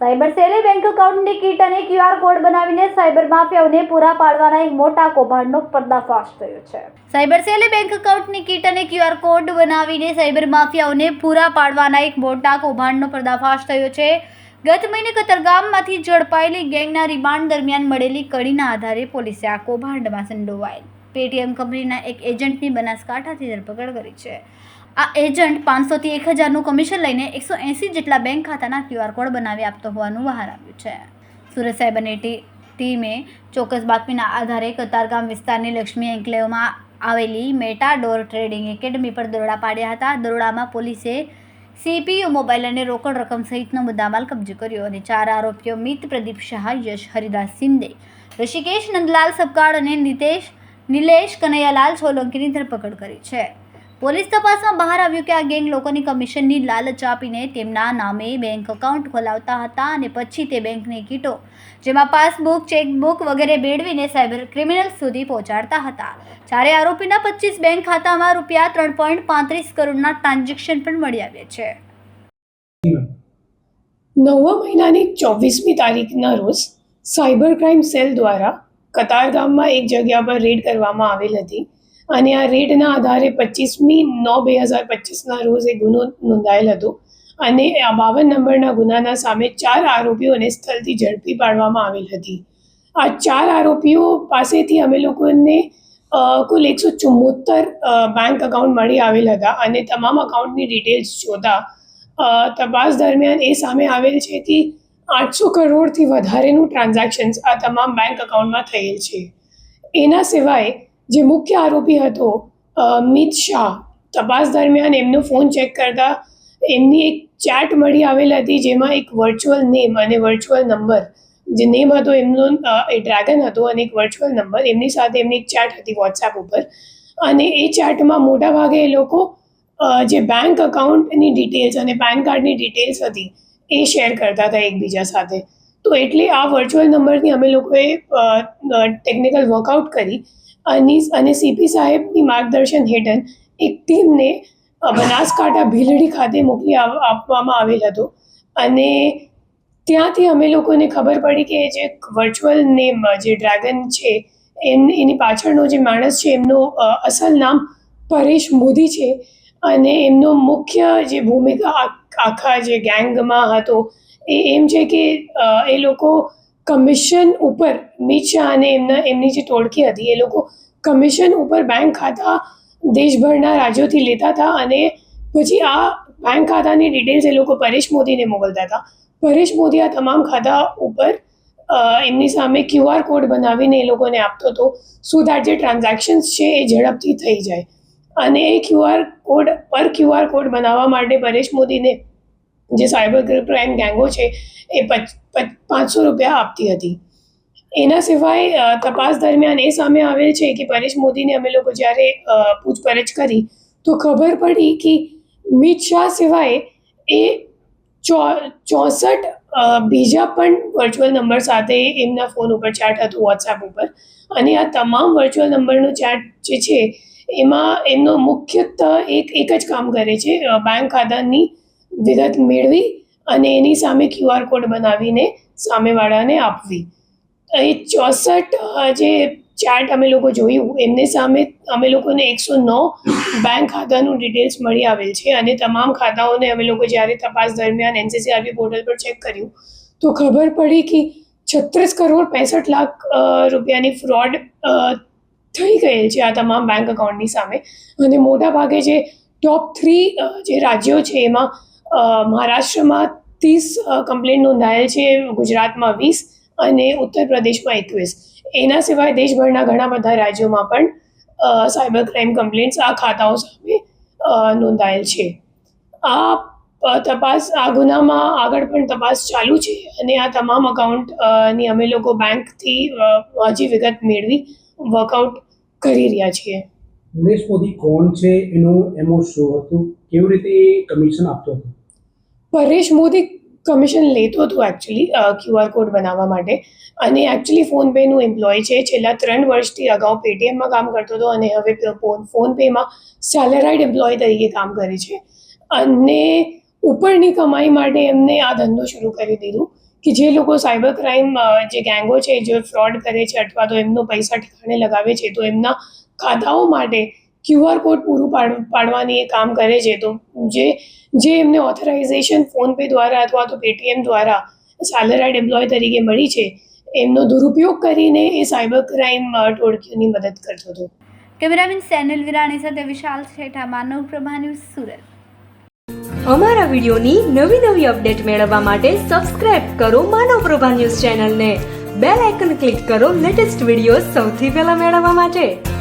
Cyber સેલે bank એકાઉન્ટની kit અને QR code બનાવીને સાયબર માફિયાઓને પૂરા પાડવાના એક મોટા કૌભાંડનો પર્દાફાશ થયો છે. સાયબર સેલે બેંક એકાઉન્ટની કીટ અને ક્યુઆર કોડ બનાવીને સાયબર માફિયાઓને પૂરા પાડવાના એક મોટા કૌભાંડનો પર્દાફાશ થયો છે. ગત મહિને કતરગામમાંથી ઝડપાયેલી ગેંગના રિમાન્ડ દરમિયાન મળેલી કડીના આધારે પોલીસે આ કૌભાંડમાં સંડોવાયેલ. પેટીએમ કંપનીના એક એજન્ટની બનાસકાંઠાથી ધરપકડ કરી છે. આ એજન્ટ પાંચસોથી એક હજારનું કમિશન લઈને એકસો એંસી જેટલા બેંક ખાતાના ક્યુઆર કોડ બનાવી આપતો હોવાનું બહાર આવ્યું છે. સુરત સાયબરની ટીમે ચોક્કસ બાતમીના આધારે કતારગામ વિસ્તારની લક્ષ્મી એન્કલેવમાં આવેલી મેટાડોર ટ્રેડિંગ એકેડમી પર દરોડા પાડ્યા હતા. દરોડામાં પોલીસે સીપીયુ મોબાઈલ અને રોકડ રકમ સહિતનો મુદ્દામાલ કબજે કર્યો અને ચાર આરોપીઓ મિત પ્રદીપ શાહ, યશ હરિદાસ સિંદે ઋષિકેશ નંદલાલ સપકાળ અને નિતેશ, નિલેશ કનૈયાલાલ સોલંકીની ધરપકડ કરી છે. પોલીસ તપાસમાં બહાર આવ્યું કે આ ગેંગ લોકોની કમિશનની લાલચ આપીને તેમના નામે બેંક એકાઉન્ટ ખોલાવતા હતા અને પછી તે બેંકની કીટો, જેમાં પાસબુક, ચેકબુક વગેરે મેળવીને સાયબર ક્રિમિનલ સુધી પહોંચાડતા હતા. જ્યારે આરોપીના પચીસ બેંક ખાતામાં રૂપિયા ત્રણ પોઈન્ટ પાંત્રીસ કરોડના ટ્રાન્ઝેક્શન પણ મળી આવ્યા છે. નવમા મહિનાની ચોવીસમી તારીખના રોજ સાયબર ક્રાઇમ સેલ દ્વારા કતારગામમાં એક જગ્યા પર રેડ કરવામાં આવેલ હતી. અને આ રેડના આધારે પચીસમી નવ બે હજાર પચીસના રોજ એ ગુનો નોંધાયેલ હતો. અને આ બાવન નંબરના ગુનાના સામે ચાર આરોપીઓને સ્થળથી ઝડપી પાડવામાં આવેલ હતી. આ ચાર આરોપીઓ પાસેથી અમે લોકોને કુલ એકસો ચુમ્મોતર બેંક અકાઉન્ટ મળી આવેલ હતા અને તમામ અકાઉન્ટની ડિટેલ્સ જોતા તપાસ દરમિયાન એ સામે આવેલ છે કે આઠસો કરોડથી વધારેનું ટ્રાન્ઝેક્શન્સ આ તમામ બેંક અકાઉન્ટમાં થયેલ છે. એના સિવાય જે મુખ્ય આરોપી હતો અમિત શાહ. તપાસ દરમિયાન એમનો ફોન ચેક કરતા એમની એક ચેટ મળી આવેલ હતી, જેમાં એક વર્ચ્યુઅલ નેમ અને વર્ચ્યુઅલ નંબર જે નેમ હતો એમનો એ ડ્રેગન હતો અને એક વર્ચ્યુઅલ નંબર એમની સાથે એમની એક ચેટ હતી વોટ્સએપ ઉપર. અને એ ચેટમાં મોટાભાગે એ લોકો જે બેંક અકાઉન્ટની ડિટેલ્સ અને પેન કાર્ડની ડિટેલ્સ હતી, એ શેર કરતા હતા એકબીજા સાથે. તો એટલે આ વર્ચ્યુઅલ નંબરથી અમે લોકોએ ટેકનિકલ વર્કઆઉટ કરી. અને અને સીપી સાહેબની માર્ગદર્શન હેઠળ એક ટીમને બનાસકાંઠા ભીલડી ખાતે મોકલી આપવામાં આવેલ હતો. અને ત્યાંથી અમે લોકોને ખબર પડી કે જે વર્ચ્યુઅલ નેમ જે ડ્રેગન છે, એમ, એની પાછળનો જે માણસ છે, એમનું અસલ નામ પરેશ મોદી છે. અને એમનો મુખ્ય જે ભૂમિકા આખા જે ગેંગમાં હતો, એ એમ છે કે એ લોકો કમિશન ઉપર મિત શાહ અને એમના, એમની જે ટોળકી હતી, એ લોકો કમિશન ઉપર બેંક ખાતા દેશભરના રાજ્યોથી લેતા હતા અને પછી આ બેંક ખાતાની ડિટેલ્સ એ લોકો પરેશ મોદીને મોકલતા હતા. પરેશ મોદી આ તમામ ખાતા ઉપર એમની સામે ક્યુઆર કોડ બનાવીને એ લોકોને આપતો હતો સો દેટ જે ટ્રાન્ઝેક્શન્સ છે એ ઝડપથી થઈ જાય. અને એ ક્યુઆર કોડ પર ક્યુઆર કોડ બનાવવા માટે પરેશ મોદીને જે સાયબર ક્રાઇમ ગેંગો છે, એ પચ, પચ- પાંચસો રૂપિયા આપતી હતી. એના સિવાય તપાસ દરમિયાન એ સામે આવેલ છે કે પરેશ મોદીને અમે લોકો જ્યારે પૂછપરછ કરી, તો ખબર પડી કે મિત શાહ સિવાય એ ચો, ચોસઠ બીજા પણ વર્ચ્યુઅલ નંબર સાથે એમના ફોન ઉપર ચેટ હતું વોટ્સએપ ઉપર. અને આ તમામ વર્ચ્યુઅલ નંબરનો ચેટ જે છે, એમાં એમનો મુખ્યત્વ એક એક જ કામ કરે છે બેંક ખાતાની વિગત મેળવી અને એની સામે ક્યુઆર કોડ બનાવીને સામેવાળાને આપવી. એ ચોસઠ જે ચાર્ટ અમે લોકો જોયું, એમની સામે અમે લોકોને એકસો નવ બેંક ખાતાનું ડિટેલ્સ મળી આવેલ છે અને તમામ ખાતાઓને અમે લોકો જ્યારે તપાસ દરમિયાન એનસીસીઆરબી પોર્ટલ પર ચેક કર્યું, તો ખબર પડી કે છત્રીસ કરોડ પેસઠ લાખ રૂપિયાની ફ્રોડ થઈ ગયેલ છે આ તમામ બેંક અકાઉન્ટની સામે. અને મોટા ભાગે જે ટોપ થ્રી જે રાજ્યો છે એમાં મહારાષ્ટ્રમાં ત્રીસ કમ્પ્લેન નોંધાયેલ છે, ગુજરાતમાં વીસ અને ઉત્તર પ્રદેશમાં એકવીસ. એના સિવાય દેશભરના ઘણા બધા રાજ્યોમાં પણ સાયબર ક્રાઇમ કમ્પ્લેન્ટ્સ આ ખાતાઓ સામે નોંધાયેલ છે. આ તપાસ, આ ગુનામાં આગળ પણ તપાસ ચાલુ છે અને આ તમામ અકાઉન્ટની અમે લોકો બેંકથી હજી વિગત મેળવી વર્કઆઉટ કરી રહ્યા છીએ. ઉમેશ મોદી કોણ છે? એનું એમો શું હતું? કેવી રીતે કમિશન આપતો હતો? પરેશ મોદી કમિશન લેતો હતો એકચ્યુઅલી ક્યુઆર કોડ બનાવવા માટે. અને એકચ્યુઅલી ફોનપેનું એમ્પ્લોય છે. છેલ્લા ત્રણ વર્ષથી અગાઉ પેટીએમમાં કામ કરતો હતો અને હવે ફોનપેમાં સેલેરાઇડ એમ્પ્લોય તરીકે કામ કરે છે. અને ઉપરની કમાઈ માટે એમને આ ધંધો શરૂ કરી દીધું કે જે લોકો સાયબર ક્રાઇમ જે ગેંગો છે, જે ફ્રોડ કરે છે અથવા તો એમનો પૈસા ઠેકાણે લગાવે છે તો એમના ખાતાઓ માટે ક્યુઆર કોડ પૂરું પાડ પાડવાની એ કામ કરે છે તો જે જે એમને ઓથોરાઇઝેશન ફોનપે દ્વારા અથવા તો પેટીએમ દ્વારા સેલેરાઇડ એમ્પ્લોય તરીકે મળી છે એમનો દુરુપયોગ કરીને એ સાયબર ક્રાઇમ ટોળકીઓની મદદ કરતો હતો. કેમેરામેન સેનલ વિરાણી સાથે વિશાલ શેઠા માનવ પ્રભા ન્યૂઝ સુરત. અમારા વિડીયોની નવી નવી અપડેટ મેળવવા માટે સબસ્ક્રાઇબ કરો માનવ પ્રભા ન્યૂઝ ચેનલને. બેલ આઇકન ક્લિક કરો લેટેસ્ટ વીડિયો સૌથી પહેલા મેળવવા માટે.